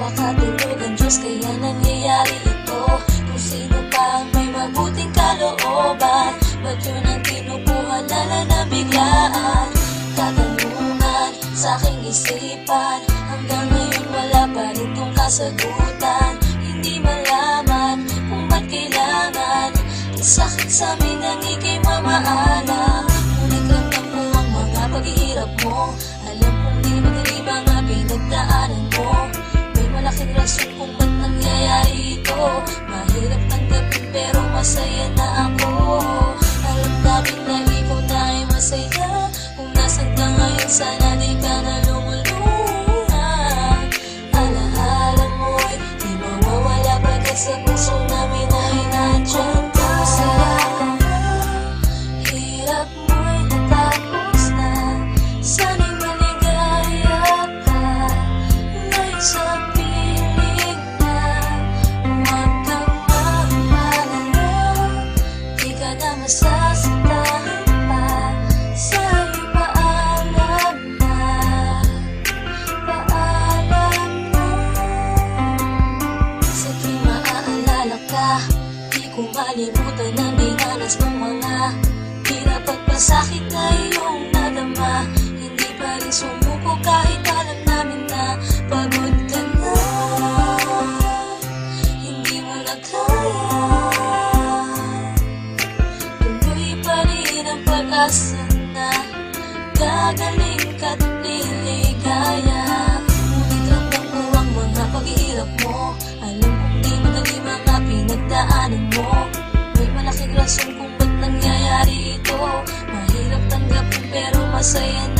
Baka tulog ang Diyos kaya nangyayari ito. Kung sino pa ang may mabuting kalooban Ba't yun ang kinukuha na lang na biglaan. Katanungan sa aking isipan Hanggang ngayon wala pa rin tong kasagutan. Hindi malaman kung ba't kailangan Isakit sa amin ang ikay mamaalam. Ngunit ramdam ko ang mga paghihirap mo Alam kong di madali mga pinagdaanan mo rason kung ba't nangyayari ito? Mahirap tanggapin pero masaya na Di ko malimutan ang dinanas mong mga Hirap at pasakit na iyong nadama. Hindi pa rin sumuko kahit alam namin na Pagod ka na. Hindi mo na kaya. Tuloy pa rin ang pag-asa na Gagaling ka't liligaya Ngunit ramdam ko ang mga paghihirap mo Alam kong di madali mga pinagdaanan mo. May rason kung ba't nangyayari ito? Mahirap tanggapin pero masaya na